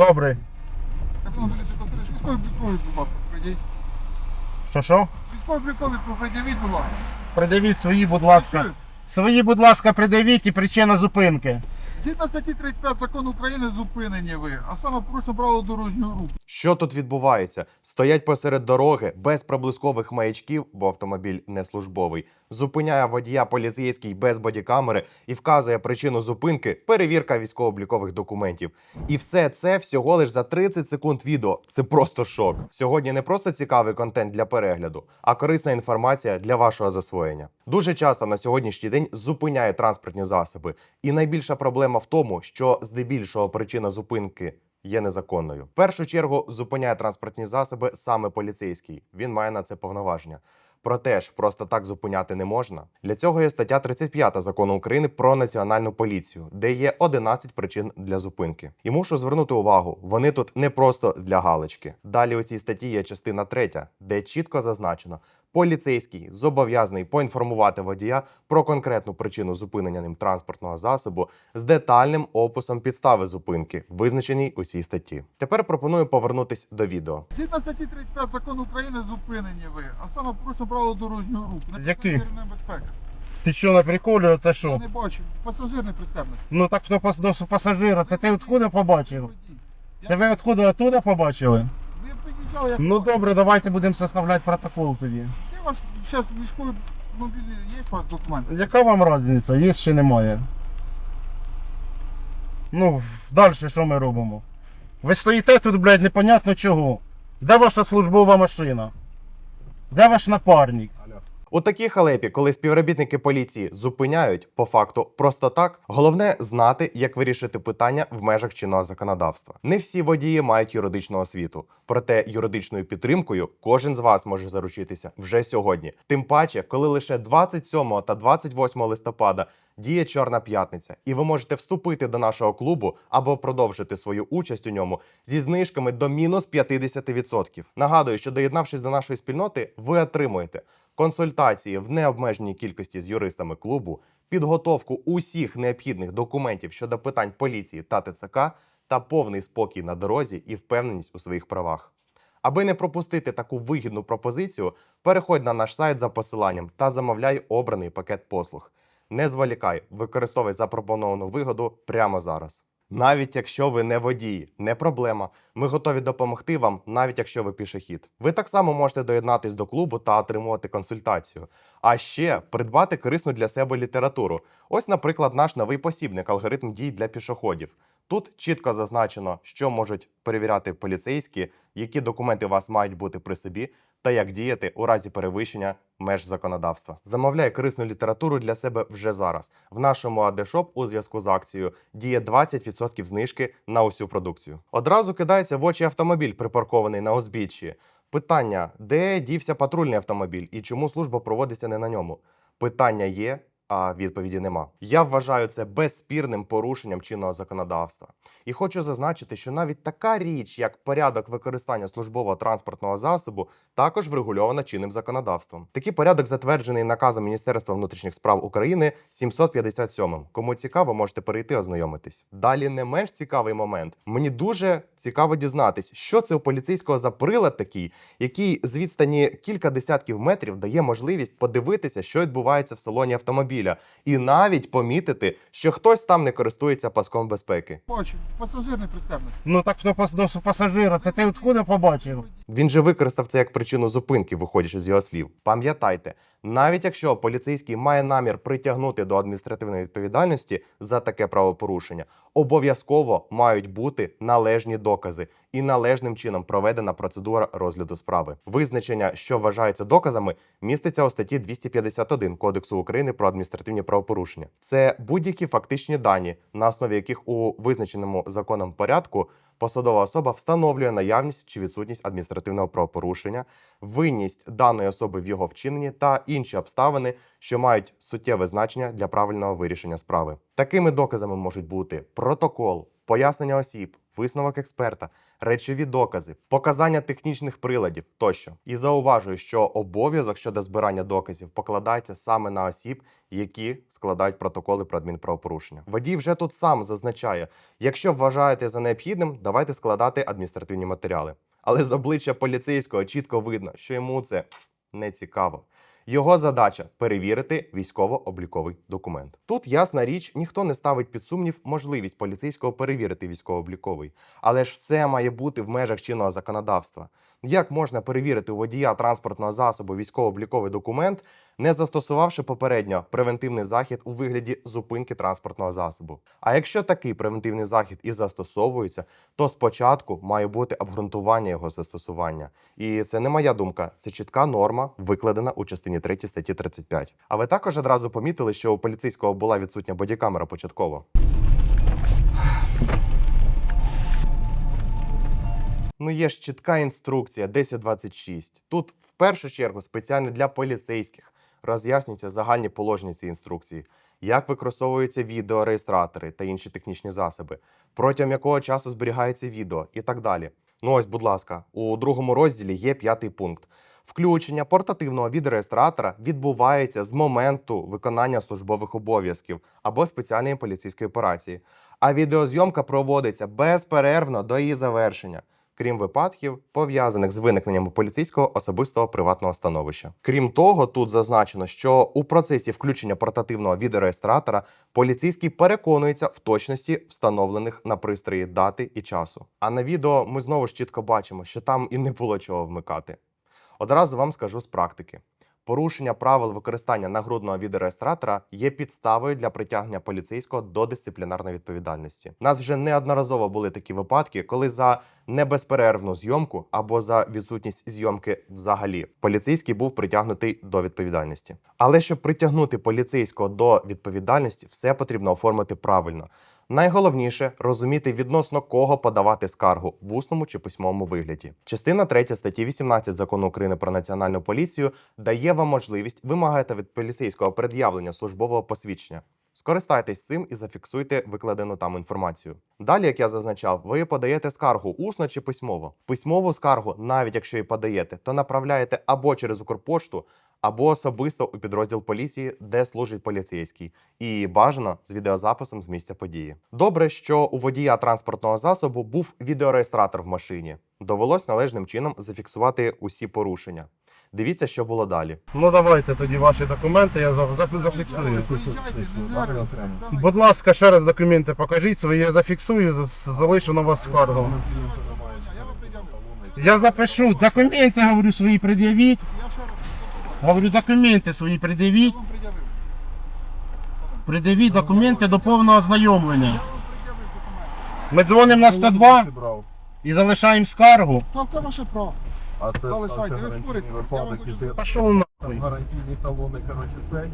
Добре. Військовий обліковий, будь ласка, придіть. Що що? Військовий обліковий, придивіть, будь ласка. Придивіть свої, будь ласка. Свої, будь ласка, придавіть і причина зупинки. Згідно статті 35 закону України зупинені ви, а саме порушено правило дорожнього руху. Що тут відбувається? Стоять посеред дороги без проблискових маячків, бо автомобіль не службовий. Зупиняє водія поліцейський без бодікамери і вказує причину зупинки перевірка військово-облікових документів. І все це всього лиш за 30 секунд відео. Це просто шок. Сьогодні не просто цікавий контент для перегляду, а корисна інформація для вашого засвоєння. Дуже часто на сьогоднішній день зупиняє транспортні засоби, і найбільша проблема в тому, що здебільшого причина зупинки є незаконною. В першу чергу зупиняє транспортні засоби саме поліцейський. Він має на це повноваження. Проте ж просто так зупиняти не можна. Для цього є стаття 35 закону України про національну поліцію, де є 11 причин для зупинки. І мушу звернути увагу, вони тут не просто для галочки. Далі у цій статті є частина 3, де чітко зазначено. Поліцейський зобов'язаний поінформувати водія про конкретну причину зупинення ним транспортного засобу з детальним описом підстави зупинки, визначеній у цій статті. Тепер пропоную повернутись до відео. Згідно статті 35 закону України зупинені ви, а саме порушено правило дорожнього руху. Який? пасажирна безпека. Ти що на приколі, це Я не бачу. Пасажир не пристебний. Ну так хто пас до пасажира, це ти откуда побачив? Це ви откуда оттуда побачили? Ви я... Ну добре, давайте будемо составляти протокол тоді. Є вас зараз військовий мобільний, є ваш документ? Яка вам різниця, є чи немає? Ну, далі що ми робимо? Ви стоїте тут, блядь, непонятно чого. Де ваша службова машина? Де ваш напарник? У такій халепі, коли співробітники поліції зупиняють по факту просто так, головне знати, як вирішити питання в межах чинного законодавства. Не всі водії мають юридичну освіту, проте юридичною підтримкою кожен з вас може заручитися вже сьогодні. Тим паче, коли лише 27 та 28 листопада діє Чорна п'ятниця, і ви можете вступити до нашого клубу або продовжити свою участь у ньому зі знижками до мінус 50%. Нагадую, що доєднавшись до нашої спільноти, ви отримуєте консультації в необмеженій кількості з юристами клубу, підготовку усіх необхідних документів щодо питань поліції та ТЦК та повний спокій на дорозі і впевненість у своїх правах. Аби не пропустити таку вигідну пропозицію, переходь на наш сайт за посиланням та замовляй обраний пакет послуг. Не зволікай, використовуй запропоновану вигоду прямо зараз. Навіть якщо ви не водій, не проблема. Ми готові допомогти вам, навіть якщо ви пішохід. Ви так само можете доєднатись до клубу та отримувати консультацію. А ще придбати корисну для себе літературу. Ось, наприклад, наш новий посібник алгоритм дій для пішоходів. Тут чітко зазначено, що можуть перевіряти поліцейські, які документи у вас мають бути при собі, та як діяти у разі перевищення меж законодавства. Замовляй корисну літературу для себе вже зараз. В нашому адешоп у зв'язку з акцією діє 20% знижки на усю продукцію. Одразу кидається в очі автомобіль, припаркований на узбіччі. Питання: де дівся патрульний автомобіль і чому служба проводиться не на ньому? Питання є, а відповіді нема. Я вважаю це безспірним порушенням чинного законодавства. І хочу зазначити, що навіть така річ, як порядок використання службового транспортного засобу, також врегульована чинним законодавством. Такий порядок затверджений наказом Міністерства внутрішніх справ України 757. Кому цікаво, можете перейти ознайомитись. Далі не менш цікавий момент. Мені дуже цікаво дізнатись, що це у поліцейського за прилад такий, який з відстані кілька десятків метрів дає можливість подивитися, що відбувається в салоні автомобіля, і навіть помітити, що хтось там не користується паском безпеки. Бачу. Пасажир не пристебний. Ну так хто пас до пасажира, це ти відкуди побачив? Він же використав це як причину зупинки, виходячи з його слів. Пам'ятайте, навіть якщо поліцейський має намір притягнути до адміністративної відповідальності за таке правопорушення, обов'язково мають бути належні докази і належним чином проведена процедура розгляду справи. Визначення, що вважається доказами, міститься у статті 251 Кодексу України про адміністративні правопорушення. Це будь-які фактичні дані, на основі яких у визначеному законом порядку посадова особа встановлює наявність чи відсутність адміністративного правопорушення, винність даної особи в його вчиненні та інші обставини, що мають суттєве значення для правильного вирішення справи. Такими доказами можуть бути протокол, пояснення осіб, висновок експерта, речові докази, показання технічних приладів тощо. І зауважую, що обов'язок щодо збирання доказів покладається саме на осіб, які складають протоколи про адмінправопорушення. Водій вже тут сам зазначає: якщо вважаєте за необхідним, давайте складати адміністративні матеріали. Але з обличчя поліцейського чітко видно, що йому це не цікаво. Його задача перевірити військово-обліковий документ. Тут ясна річ, ніхто не ставить під сумнів можливість поліцейського перевірити військово-обліковий, але ж все має бути в межах чинного законодавства. Як можна перевірити у водія транспортного засобу військово-обліковий документ, не застосувавши попередньо превентивний захід у вигляді зупинки транспортного засобу? А якщо такий превентивний захід і застосовується, то спочатку має бути обґрунтування його застосування. І це не моя думка, це чітка норма, викладена у частині 3 статті 35. А ви також одразу помітили, що у поліцейського була відсутня бодікамера початково. Ну, є ж чітка інструкція 1026. Тут в першу чергу спеціально для поліцейських роз'яснюються загальні положення цієї інструкції, як використовуються відеореєстратори та інші технічні засоби, протягом якого часу зберігається відео і так далі. Ну ось, будь ласка, у другому розділі є п'ятий пункт. Включення портативного відеореєстратора відбувається з моменту виконання службових обов'язків або спеціальної поліцейської операції, а відеозйомка проводиться безперервно до її завершення крім випадків, пов'язаних з виникненням поліцейського особистого приватного становища. Крім того, тут зазначено, що у процесі включення портативного відеореєстратора поліцейський переконується в точності встановлених на пристрої дати і часу. А на відео ми знову ж чітко бачимо, що там і не було чого вмикати. Одразу вам скажу з практики. Порушення правил використання нагрудного відеореєстратора є підставою для притягнення поліцейського до дисциплінарної відповідальності. У нас вже неодноразово були такі випадки, коли за небезперервну зйомку або за відсутність зйомки взагалі поліцейський був притягнутий до відповідальності. Але щоб притягнути поліцейського до відповідальності, все потрібно оформити правильно. Найголовніше розуміти відносно кого подавати скаргу в усному чи письмовому вигляді. Частина 3 статті 18 закону України про національну поліцію дає вам можливість вимагати від поліцейського пред'явлення службового посвідчення. Скористайтесь цим і зафіксуйте викладену там інформацію. Далі, як я зазначав, ви подаєте скаргу усно чи письмово. Письмову скаргу, навіть якщо і подаєте, то направляєте або через Укрпошту, або особисто у підрозділ поліції, де служить поліцейський, і бажано з відеозаписом з місця події. Добре, що у водія транспортного засобу був відеореєстратор в машині. Довелось належним чином зафіксувати усі порушення. Дивіться, що було далі. Ну давайте тоді ваші документи, я за- за- зафіксую. Будь ласка, ще раз документи покажіть свої, я зафіксую, залишу на вас скаргу. Я запишу, документи, говорю, свої пред'явіть. Говорю, документи свої я пред'явіть. вам пред'явив. Пред'явіть документи до повного ознайомлення. Я вам пред'явив документи. Ми дзвонимо на 102 Брав. і залишаємо скаргу. Та це ваше право. А це Залишайте, стався ви гарантійний спорите. Я вам випадок і хочу це Пішов нахуй. гарантійні талони, коротше, цей.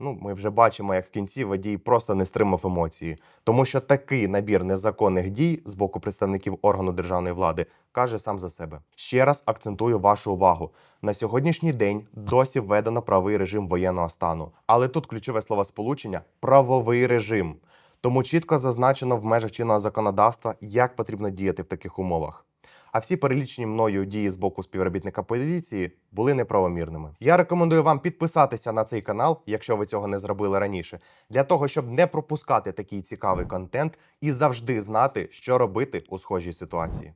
Ну, ми вже бачимо, як в кінці водій просто не стримав емоції, тому що такий набір незаконних дій з боку представників органу державної влади каже сам за себе. Ще раз акцентую вашу увагу: на сьогоднішній день досі введено правовий режим воєнного стану, але тут ключове словосполучення правовий режим. Тому чітко зазначено в межах чинного законодавства, як потрібно діяти в таких умовах. А всі перелічені мною дії з боку співробітника поліції були неправомірними. Я рекомендую вам підписатися на цей канал, якщо ви цього не зробили раніше, для того, щоб не пропускати такий цікавий контент і завжди знати, що робити у схожій ситуації.